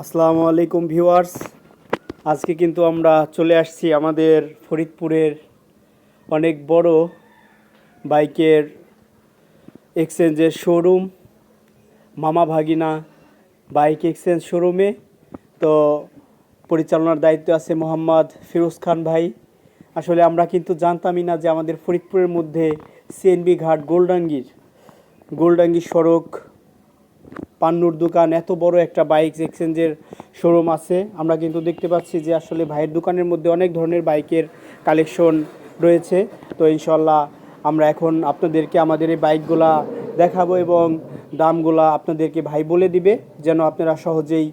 আসসালামু আলাইকুম ভিউয়ার্স। আজকে কিন্তু আমরা চলে আসছি আমাদের ফরিদপুরের অনেক বড় বাইকের এক্সচেঞ্জের শোরুম, মামা ভাগিনা বাইক এক্সচেঞ্জ শোরুমে। তো পরিচালনার দায়িত্ব আছে মোহাম্মদ ফিরোজ খান ভাই। আসলে আমরা কিন্তু জানতামই না যে আমাদের ফরিদপুরের মধ্যে সিএনবি ঘাট গোলডাঙ্গির, গোলডাঙ্গি সড়ক পান্নুর দোকান, এত বড় একটা বাইক এক্সচেঞ্জের শোরুম আছে। আমরা কিন্তু দেখতে পাচ্ছি যে আসলে ভাইয়ের দোকানের মধ্যে অনেক ধরনের বাইকের কালেকশন রয়েছে। তো ইনশাল্লাহ আমরা এখন আপনাদেরকে আমাদের এই বাইকগুলা দেখাবো এবং দামগুলা আপনাদেরকে ভাই বলে দিবে, যেন আপনারা সহজেই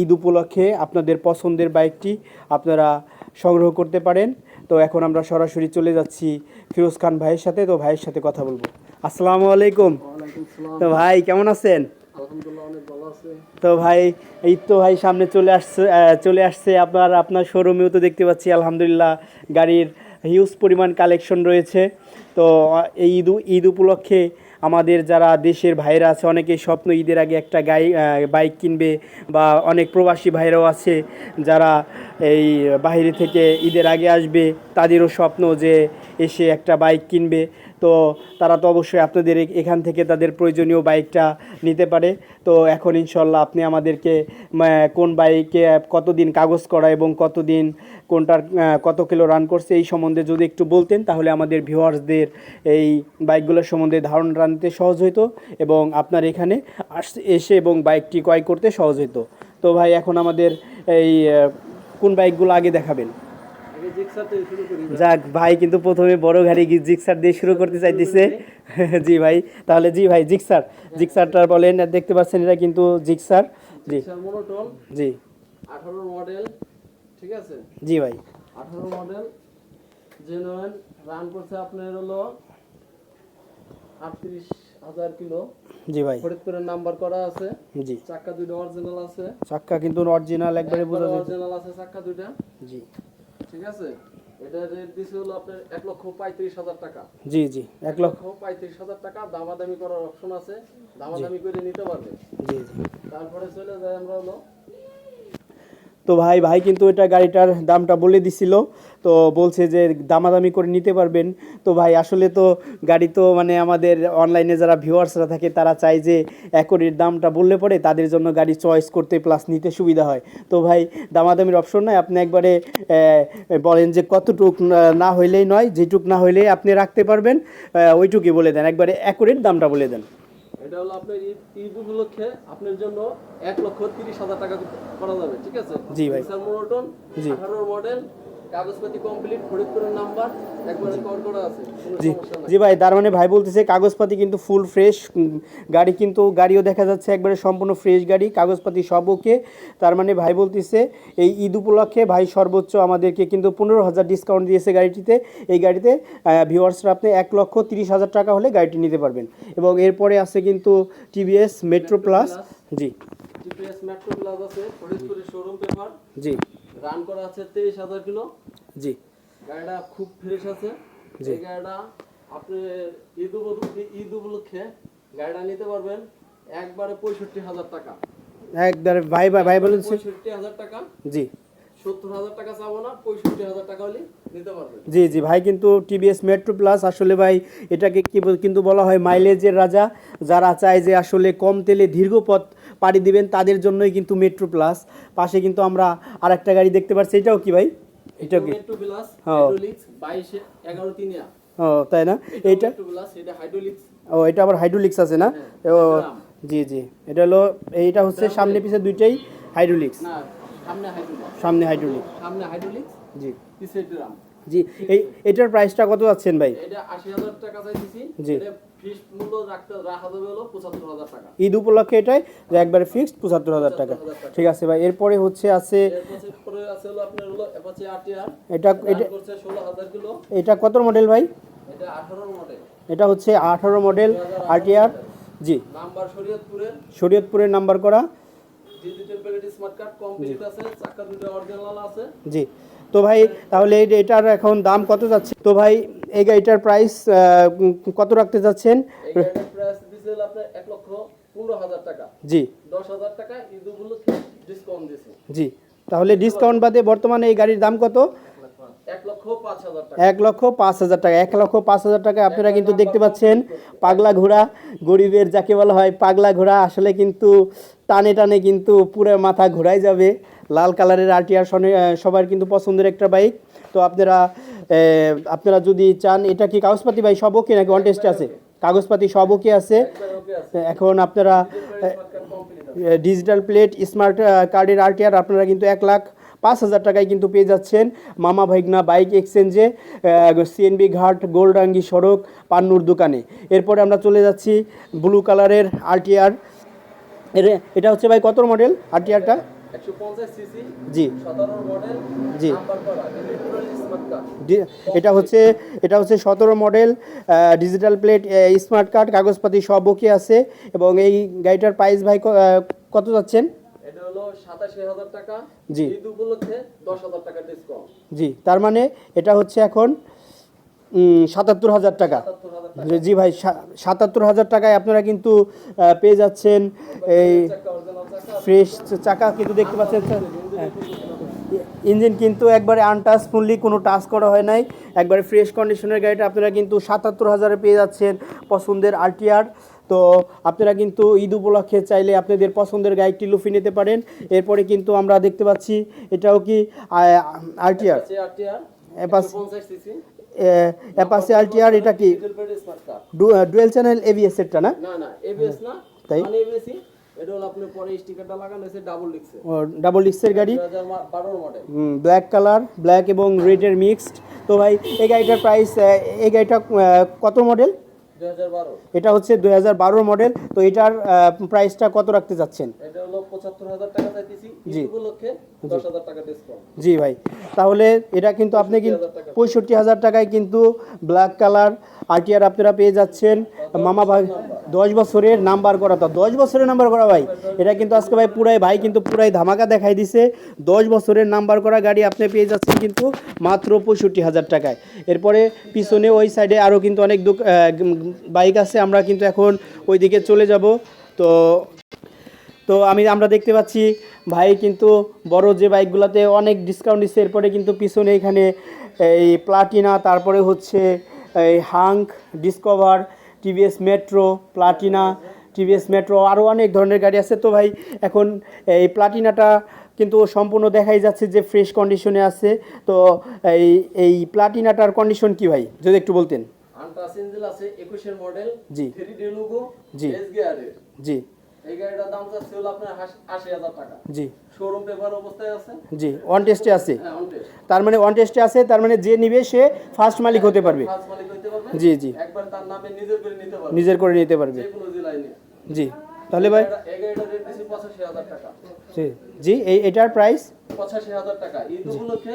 ঈদ উপলক্ষে আপনাদের পছন্দের বাইকটি আপনারা সংগ্রহ করতে পারেন। তো এখন আমরা সরাসরি চলে যাচ্ছি ফিরোজ খান ভাইয়ের সাথে। তো ভাইয়ের সাথে কথা বলব। আসসালামু আলাইকুম। তো ভাই কেমন আছেন? অনেক তো ভাই এই তো ভাই সামনে চলে আসছে চলে আসছে আপনার আপনার শোরুমেও তো দেখতে পাচ্ছি আলহামদুলিল্লাহ গাড়ির হিউজ পরিমাণ কালেকশন রয়েছে। তো এই ঈদ ঈদ উপলক্ষে আমাদের যারা দেশের ভাইরা আছে অনেকেই স্বপ্ন ঈদের আগে একটা গাই বাইক কিনবে বা অনেক প্রবাসী ভাইরাও আছে যারা এই বাইরে থেকে ঈদের আগে আসবে তাদেরও স্বপ্ন যে এসে একটা বাইক কিনবে। তো তারা তো অবশ্যই আপনাদের এখান থেকে তাদের প্রয়োজনীয় বাইকটা নিতে পারে। তো এখন ইনশাল্লাহ আপনি আমাদেরকে কোন বাইকে কতদিন কাগজ করা এবং কতদিন কোনটার কত কিলো রান করছে এই সম্বন্ধে যদি একটু বলতেন, তাহলে আমাদের ভিউয়ার্সদের এই বাইকগুলোর সম্বন্ধে ধারণা নিতে সহজ হতো এবং আপনার এখানে এসে এবং বাইকটি ক্রয় করতে সহজ হতো তো ভাই, এখন আমাদের এই কোন বাইকগুলো আগে দেখাবেন? যাক ভাই কিন্তু প্রথমে বড় গাড়ি জিক্সার দিয়ে শুরু করতে চাইতেছে। জি ভাই। তাহলে জি ভাই জিক্সার। জিক্সারটা বলেন দেখতে পাচ্ছেন এটা কিন্তু জিক্সার। জি। জি। আঠারো মডেল ঠিক আছে? জি ভাই। আঠারো মডেল রান করছে আপনার হলো আটত্রিশ হাজার কিলো। জি ভাই। ফরিদপুরের নাম্বার করা আছে। জি। চাক্কা দুইটা অরিজিনাল আছে। চাক্কা কিন্তু অরিজিনাল একবারে বোঝা যায়। অরিজিনাল আছে চাক্কা দুইটা। জি। ঠিক আছে? এটা রেট দিছে হলো আপনার এক লক্ষ পঁয়ত্রিশ হাজার টাকা। জি জি এক লক্ষ। লক্ষ পঁয়ত্রিশ হাজার টাকা দামাদামি করার অপশন আছে। দামাদামি করে নিতে পারবে। জি জি। তারপরে চলে যায় আমরা হলো তো ভাই ভাই কিন্তু এটা গাড়িটার দামটা বলে দিছিল। তো বলছে যে দামাদামি করে নিতে পারবেন। তো ভাই আসলে তো গাড়ি তো মানে আমাদের অনলাইনে যারা ভিউয়ার্সরা থাকে তারা চায় যে একরের দামটা বললে পরে তাদের জন্য গাড়ি চয়েস করতে প্লাস নিতে সুবিধা হয়। তো ভাই দামাদামির অপশন নয়। আপনি একবারে বলেন যে কতটুক না- হইলেই নয় যেটুক না হইলেই আপনি রাখতে পারবেন। ওইটুকুই বলে দেন। একবারে একরের দামটা বলে দেন। এটা হলো আপনার ঈদ উপলক্ষে আপনার জন্য এক লক্ষ তিরিশ হাজার টাকা করা যাবে ঠিক আছে? জি ভাই। মোটন জি। মডেল জি। জি। ভাই তার মানে ভাই বলতেছে কাগজপাতি কিন্তু ফুল ফ্রেশ গাড়ি কিন্তু গাড়িও দেখা যাচ্ছে একবারে সম্পূর্ণ ফ্রেশ গাড়ি কাগজপাতি সব ওকে তার মানে ভাই বলতেছে এই ঈদ উপলক্ষে ভাই সর্বোচ্চ আমাদেরকে কিন্তু পনেরো হাজার ডিসকাউন্ট দিয়েছে গাড়িটিতে। এই গাড়িতে ভিউয়ার্সরা আপনি এক লক্ষ তিরিশ হাজার টাকা হলে গাড়িটি নিতে পারবেন। এবং এরপরে আছে কিন্তু টিভিএস মেট্রো প্লাস জি। টিপিএস মেট্রো প্লাস আছে শোরুম পেপার জি। রান করা আছে তেইশ হাজার কিলো। জি। গাড়িটা খুব ফ্রেশ আছে। জি। এই গাড়িটা আপনি ঈদ উপলক্ষে ঈদ উপলক্ষে গাড়িটা নিতে পারবেন একবারে পঁয়ষট্টি হাজার টাকা। একবারে ভাই ভাই ভাই বলেন পঁয়ষট্টি হাজার টাকা। জি। টাকা চাবো না টাকা হলে নিতে পারবেন। জি জি ভাই কিন্তু টিভিএস মেট্রো প্লাস আসলে ভাই এটাকে কি কিন্তু বলা হয় মাইলেজের রাজা। যারা চায় যে আসলে কম তেলে দীর্ঘ পথ পাড়ি দিবেন তাদের জন্যই কিন্তু মেট্রো প্লাস পাশে কিন্তু আমরা আর একটা গাড়ি দেখতে পাচ্ছি এটাও কি ভাই? এটাও কি? মেট্রো প্লাস হ্যাঁ। হাইড্রোলিক্স বাইশে এগারো তিনিয়া ও তাই না? এইটা মেট্রো প্লাস এটা হাইড্রোলিক্স ও এটা আবার হাইড্রোলিক্স আছে না? ও জি জি। এটা হলো এইটা হচ্ছে সামনে পিছে দুইটাই হাইড্রোলিক্স না সামনে হাইড্রোলিক্স সামনে হাইড্রোলিক। জি। পিছে ড্রাম জি এই এটার প্রাইসটা কত যাচ্ছেন ভাই? এটা আশি হাজার টাকা চাইছি জি। এটা ফিস মূল্য রাখতে রাখা যাবে হলো পঁচাত্তর হাজার টাকা। ঈদ উপলক্ষে এটাই যে একবারে ফিক্সড পঁচাত্তর হাজার টাকা। ঠিক আছে ভাই এরপরে হচ্ছে আছে এরপরে আছে হলো আপনার হলো অ্যাপাচি আরটিআর এটা এটা করছে কিলো। এটা কত মডেল ভাই? এটা আঠারো মডেল এটা হচ্ছে আঠারো মডেল আরটিআর জি। নাম্বার শরীয়তপুরের। শরীয়তপুরের নাম্বার করা। Digital plate smart card complete আছে চাকা দুটো অরিজিনাল আছে। জি। তো ভাই তাহলে এটার এখন দাম কত যাচ্ছে? তো ভাই এই গাড়িটার প্রাইস কত রাখতে যাচ্ছেন? প্রাইস দিয়েছিল আপনার এক লক্ষ পনেরো হাজার টাকা। জি। দশ হাজার টাকা ডিসকাউন্ট দিছি জি। তাহলে ডিসকাউন্ট বাদে বর্তমানে এই গাড়ির দাম কত? এক লক্ষ পাঁচ হাজার টাকা। এক লক্ষ পাঁচ হাজার টাকা আপনারা কিন্তু দেখতে পাচ্ছেন পাগলা ঘোড়া গরিবের যাকে বলা হয় পাগলা ঘোড়া আসলে কিন্তু টানে টানে কিন্তু পুরো মাথা ঘোরাই যাবে। লাল কালারের আরটিআর সবার কিন্তু পছন্দের একটা বাইক তো আপনারা আপনারা যদি চান এটা কি কাগজপাতি ভাই সব ওকে নাকি অন আছে? কাগজপাতি সব ওকে আছে। এখন আপনারা ডিজিটাল প্লেট স্মার্ট কার্ডের আরটিআর আপনারা কিন্তু এক লাখ পাঁচ হাজার টাকায় কিন্তু পেয়ে যাচ্ছেন মামা ভাইগনা বাইক এক্সচেঞ্জে সিএনবি ঘাট গোলডাঙ্গি সড়ক পান্নুর দোকানে। এরপরে আমরা চলে যাচ্ছি ব্লু কালারের আরটিআর এটা হচ্ছে ভাই কত মডেল আরটিআরটা জি। জি। এটা হচ্ছে এটা হচ্ছে সতেরো model digital plate smart card কাগজপাতি সব ওকে আছে। এবং এই গাড়িটার প্রাইস ভাই কত যাচ্ছেন? হলো সাতাশি হাজার টাকা। জি। ঈদ উপলক্ষে দশ হাজার টাকা ডিসকাউন্ট জি তার মানে এটা হচ্ছে এখন সাতাত্তর হাজার টাকা। জি ভাই সাতাত্তর হাজার টাকায় আপনারা কিন্তু পেয়ে যাচ্ছেন এই ফ্রেশ চাকা কিন্তু দেখতে পাচ্ছেন হ্যাঁ। ইঞ্জিন কিন্তু একবারে আনটাচ ফুললি কোনো টাচ করা হয় নাই। একবারে ফ্রেশ কন্ডিশনের গাড়িটা আপনারা কিন্তু সাতাত্তর হাজারে পেয়ে যাচ্ছেন পছন্দের আরটিআর তো আপনারা কিন্তু ঈদ উপলক্ষে চাইলে আপনাদের পছন্দের গাড়িটি লুফি নিতে পারেন। এরপরে কিন্তু আমরা দেখতে পাচ্ছি এটাও কি আরটিআর? অ্যাপাসি আরটিআর এটা কি? ডুয়েল চ্যানেল এভিএস সেটটা না? না না এবিএস না তাই? মানে এটা হলো আপনি পরে স্টিকারটা লাগানো হয়েছে ডাবল ডিক্সে ডাবল গাড়ি? ব্ল্যাক কালার ব্ল্যাক এবং মিক্সড তো ভাই এই গাড়িটার প্রাইস এই গাড়িটা কত মডেল এটা হচ্ছে দুই হাজার বারোর মডেল তো এটার প্রাইসটা কত রাখতে চাচ্ছেন জি। জি। ভাই। তাহলে এটা কিন্তু আপনি কিন্তু পঁয়ষট্টি হাজার টাকায় কিন্তু ব্ল্যাক কালার আরটিআর আপনারা পেয়ে যাচ্ছেন। মামা ভাই দশ বছরের নাম্বার করা তো। দশ বছরের নাম্বার করা ভাই। এটা কিন্তু আজকে ভাই পুরাই ভাই কিন্তু পুরাই ধামাকা দেখাই দিছে। দশ বছরের নাম্বার করা গাড়ি আপনি পেয়ে যাচ্ছেন কিন্তু মাত্র পঁয়ষট্টি হাজার টাকায়। এরপরে পিছনে ওই সাইডে আরও কিন্তু অনেক বাইক আছে, আমরা কিন্তু এখন ওই দিকে চলে যাব। তো তো আমি, আমরা দেখতে পাচ্ছি ভাই কিন্তু বড় যে বাইকগুলোতে অনেক ডিসকাউন্ট দিচ্ছে, এরপরে কিন্তু পিছনে এখানে এই প্লাটিনা তারপরে হচ্ছে এই Hunk Discover TVS Metro Platina TVS Metro আরও অনেক ধরনের গাড়ি আছে। তো ভাই, এখন এই প্লাটিনাটা কিন্তু সম্পূর্ণ দেখাই যাচ্ছে যে ফ্রেশ কন্ডিশনে আছে। তো এই এই প্লাটিনাটার কন্ডিশন কি ভাই? যদি একটু বলতেন। ইঞ্জিল আছে একুশের মডেল জি। থ্রি ডি লোগো জি। এস গিয়ারের জি। এই গাড়িটার দাম যাচ্ছে হলো আপনার হাস- আশি হাজার টাকা। জি। শোরুম পেপার অবস্থায় আছে? জি অন টেস্টে আছে। হ্যাঁ। তার মানে অন টেস্টে আছে তার মানে যে নিবে সে ফার্স্ট মালিক হতে পারবে। ফার্স্ট মালিক হইতে পারবে? জি, জি। একবার তার নামে নিজের করে নিতে পারবে। নিজের করে নিতে পারবে। যে কোনো জেলায় নিয়ে। জি। তাহলে ভাই এই গাড়িটার রেট টাকা। জি। জি এই এটার প্রাইস পঁচাশি হাজার টাকা। ঈদ উপলক্ষে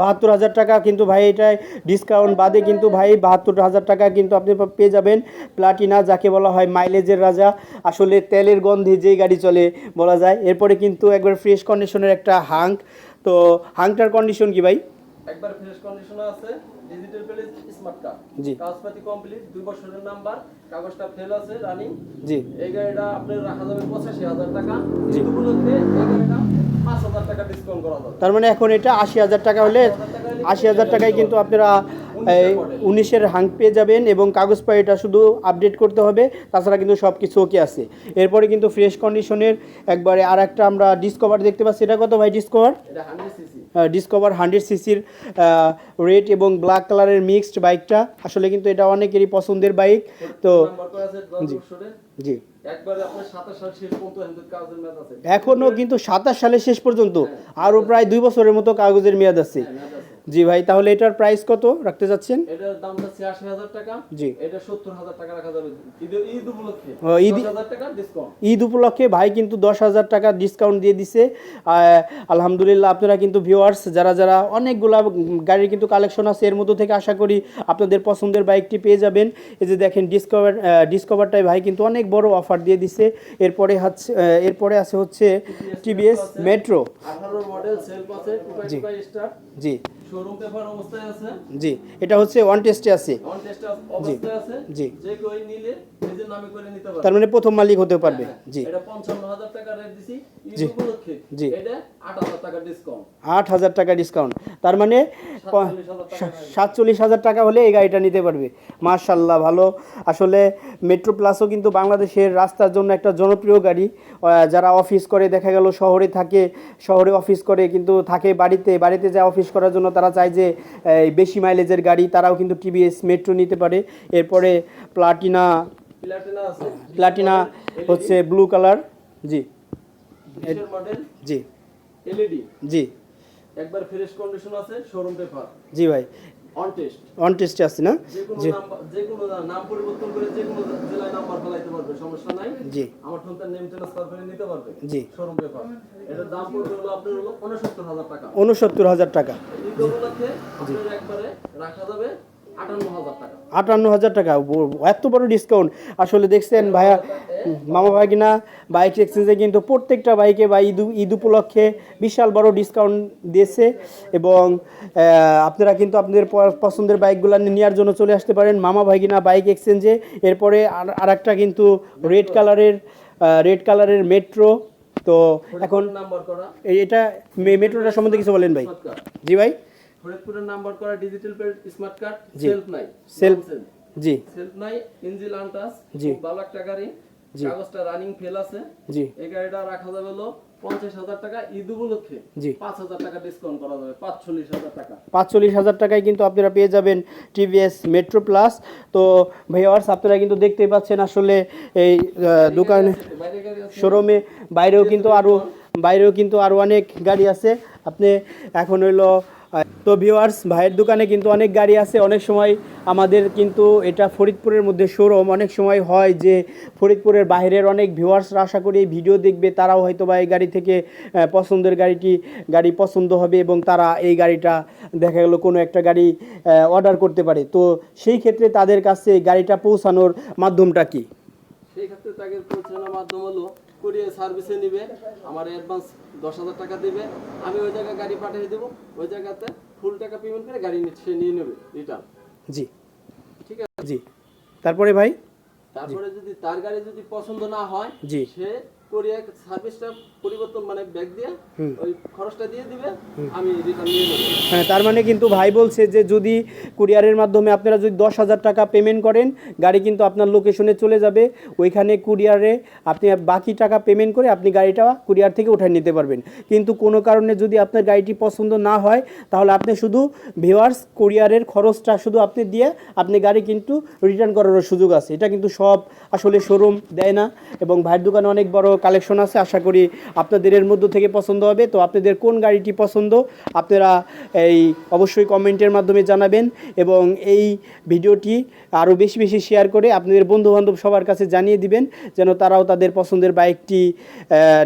বাহাত্তর হাজার টাকা। কিন্তু ভাই এটায় ডিসকাউন্ট বাদে কিন্তু ভাই বাহাত্তর হাজার টাকা কিন্তু আপনি পেয়ে যাবেন প্লাটিনা যাকে বলা হয় মাইলেজের রাজা। আসলে তেলের গন্ধে যেই গাড়ি চলে বলা যায়। এরপরে কিন্তু একবার ফ্রেশ কন্ডিশনের একটা হাঙ্ক তো হাঙ্কটার কন্ডিশন কি ভাই? একবার ফ্রেশ কন্ডিশনে আছে ডিজিটাল প্লেট স্মার্ট কার্ড জি। কাগজপাতি কমপ্লিট দুই বছরের নাম্বার কাগজটা ফেল আছে রানিং জি। এই গাড়িটা আপনার রাখা যাবে পঁচাশি হাজার টাকা। উপলক্ষে এই গাড়িটা তার মানে এখন এটা আশি হাজার টাকা হলে আশি হাজার টাকায় কিন্তু আপনারা উনিশের হাঙ্ক পেয়ে যাবেন এবং কাগজ এটা শুধু আপডেট করতে হবে তাছাড়া কিন্তু সব কিছু ওকে আছে। এরপরে কিন্তু ফ্রেশ কন্ডিশনের একবারে আর একটা আমরা ডিসকভার দেখতে পাচ্ছি। এটা কত ভাই ডিসকভার এটা হান্ড্রেড সিসি ডিসকভার হান্ড্রেড সিসির রেড এবং ব্ল্যাক কালারের মিক্সড বাইকটা আসলে কিন্তু এটা অনেকেরই পছন্দের বাইক তো নাম্বার জি। এখনও কিন্তু সাতাশ সালের শেষ পর্যন্ত। আরও প্রায় দুই বছরের মতো কাগজের মেয়াদ আছে। হ্যাঁ, মেয়াদ আছে। জি ভাই তাহলে এটার প্রাইস কত রাখতে চাচ্ছেন এটার দাম যাচ্ছে আশি হাজার টাকা। জি। এটা সত্তর হাজার টাকা রাখা যাবে। ঈদ ঈদ উপলক্ষে। ও, ঈদ- দশ হাজার টাকা ডিসকাউন্ট ঈদ উপলক্ষে ভাই কিন্তু দশ হাজার টাকা ডিসকাউন্ট দিয়ে দিছে। আলহামদুলিল্লাহ আপনারা কিন্তু ভিউয়ার্স যারা যারা অনেকগুলা গাড়ির কিন্তু কালেকশন আছে এর মধ্যে থেকে আশা করি আপনাদের পছন্দের বাইকটি পেয়ে যাবেন। এই যে দেখেন ডিসকভার ডিসকভারটাই ভাই কিন্তু অনেক বড় অফার দিয়ে দিছে। এরপরে হচ্ছে এরপরে আছে হচ্ছে টিভিএস মেট্রো আঠারো মডেল সেলফ আছে জি। জি। শোরুম পেপার অবস্থায় আছে? জি এটা হচ্ছে ওয়ান টেস্টে আছে। ওয়ান টেস্টে অবস্থায় আছে? জি। যে কেউ নিলে নিজের নামে করে নিতে পারবে। তার মানে প্রথম মালিক হতে পারবে। হ্যাঁ, জি। এটা পঞ্চান্ন হাজার টাকা রেট দিছি। জি। জি। আট হাজার টাকা ডিসকাউন্ট তার মানে প- 47,000 টাকা সাতচল্লিশ হাজার টাকা হলে এই গাড়িটা নিতে পারবে। মার্শাল্লাহ ভালো। আসলে মেট্রো প্লাসও কিন্তু বাংলাদেশের রাস্তার জন্য একটা জনপ্রিয় গাড়ি। যারা অফিস করে দেখা গেল শহরে থাকে শহরে অফিস করে কিন্তু থাকে বাড়িতে বাড়িতে যা অফিস করার জন্য তারা চায় যে বেশি মাইলেজের গাড়ি তারাও কিন্তু টিভিএস মেট্রো নিতে পারে। এরপরে প্লাটিনা প্লাটিনা হচ্ছে ব্লু কালার জি। বিশের মডেল জি। এলইডি জি। একবার ফ্রেশ কন্ডিশন আছে শোরুম পেপার জি ভাই। অন টেস্ট অন টেস্টে আছে না? যে কোনো যে কোনো নাম পরিবর্তন করে যে কোনো জেলায় নাম্বার ফেলাইতে পারবে সমস্যা নাই। জি। আমার ফোন তার নেম ট্রান্সফার করে নিতে পারবে। জি। শোরুম পেপার এটার দাম পড়বে হলো আপনার হলো উনসত্তর হাজার টাকা। উনসত্তর হাজার টাকা। ঈদ উপলক্ষে আপনার একবারে রাখা যাবে। আটান্ন হাজার টাকা। এত বড় ডিসকাউন্ট আসলে দেখছেন ভাইয়া মামা ভাগিনা বাইক এক্সচেঞ্জে কিন্তু প্রত্যেকটা বাইকে বা ঈদ ঈদ উপলক্ষে বিশাল বড় ডিসকাউন্ট দিয়েছে এবং আপনারা কিন্তু আপনাদের পছন্দের বাইকগুলো নেওয়ার জন্য চলে আসতে পারেন। মামা ভাগিনা বাইক এক্সচেঞ্জে এরপরে আর একটা কিন্তু রেড কালারের রেড কালারের মেট্রো তো এখন এই- এটা মেট্রোটা সম্বন্ধে কিছু বলেন ভাই। জি ভাই। ফরিদপুরের নাম্বার করা digital plate smart card. Self নাই সেলফ জি। সেলফ নাই ইঞ্জিন আনটাস জি। ভালো একটা গাড়ি। কাগজটা রানিং ফেল আছে। জি। এই গাড়িটা রাখা যাবে হলো পঞ্চাশ হাজার টাকা ঈদ উপলক্ষে। জি। পাঁচ হাজার টাকা ডিসকাউন্ট করা যাবে পাঁচচল্লিশ হাজার টাকা। পাঁচচল্লিশ হাজার টাকায় কিন্তু আপনারা পেয়ে যাবেন টিভিএস মেট্রো প্লাস তো ভাইয়ার্স আপনারা কিন্তু দেখতেই পাচ্ছেন আসলে এই দোকানে শোরুমে বাইরেও কিন্তু আরও বাইরেও কিন্তু আরও অনেক গাড়ি আছে। আপনি এখন হইল তো ভিউয়ার্স ভাইয়ের দোকানে কিন্তু অনেক গাড়ি আছে। অনেক সময় আমাদের কিন্তু এটা ফরিদপুরের মধ্যে শোরুম অনেক সময় হয় যে ফরিদপুরের বাইরের অনেক ভিউয়ার্সরা আশা করি ভিডিও দেখবে। তারাও হয়তো বা এই গাড়ি থেকে পছন্দের গাড়িটি, গাড়ি পছন্দ হবে এবং তারা এই গাড়িটা দেখা গেলো কোনো একটা গাড়ি অর্ডার করতে পারে। তো সেই ক্ষেত্রে তাদের কাছে গাড়িটা পৌঁছানোর মাধ্যমটা কি? সেই ক্ষেত্রে তাকে পৌঁছানোর মাধ্যম হলো কুরিয়ার সার্ভিসে নিবে আমার অ্যাডভান্স দশ হাজার টাকা দেবে আমি ওই জায়গায় গাড়ি পাঠিয়ে দেবো ওই জায়গাতে ফুল টাকা পেমেন্ট করে গাড়ি সে নিয়ে নেবে রিটার্ন জি। ঠিক আছে? জি। তারপরে ভাই? তারপরে যদি তার গাড়ি যদি পছন্দ না হয় জি। সে কোরিয়ার সার্ভিসটা পরিবর্তন মানে ব্যাগ দিয়ে ওই খরচটা দিয়ে দিবে আমি রিটার্ন নিয়ে নেব হ্যাঁ তার মানে কিন্তু ভাই বলছে যে যদি কুরিয়ারের মাধ্যমে আপনারা যদি দশ হাজার টাকা পেমেন্ট করেন গাড়ি কিন্তু আপনার লোকেশনে চলে যাবে। ওইখানে কুরিয়ারে আপনি বাকি টাকা পেমেন্ট করে আপনি গাড়িটা কুরিয়ার থেকে উঠায় নিতে পারবেন। কিন্তু কোনো কারণে যদি আপনার গাড়িটি পছন্দ না হয় তাহলে আপনি শুধু ভিওয়ার্স কুরিয়ারের খরচটা শুধু আপনি দিয়ে আপনি গাড়ি কিন্তু রিটার্ন করারও সুযোগ আছে। এটা কিন্তু সব আসলে শোরুম দেয় না। এবং ভাইয়ের দোকানে অনেক বড় কালেকশন আছে, আশা করি আপনাদের এর মধ্য থেকে পছন্দ হবে। তো আপনাদের কোন গাড়িটি পছন্দ, আপনারা এই অবশ্যই কমেন্টের মাধ্যমে জানাবেন এবং এই ভিডিওটি আরও বেশি বেশি শেয়ার করে আপনাদের বন্ধুবান্ধব সবার কাছে জানিয়ে দিবেন, যেন তারাও তাদের পছন্দের বাইকটি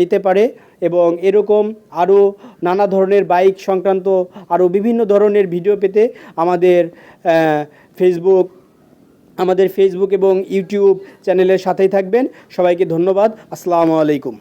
নিতে পারে এবং এরকম আরও নানা ধরনের বাইক সংক্রান্ত আরও বিভিন্ন ধরনের ভিডিও পেতে আমাদের ফেসবুক আমাদের ফেসবুক এবং ইউটিউব চ্যানেলের সাথেই থাকবেন। সবাইকে ধন্যবাদ। আসসালামু আলাইকুম।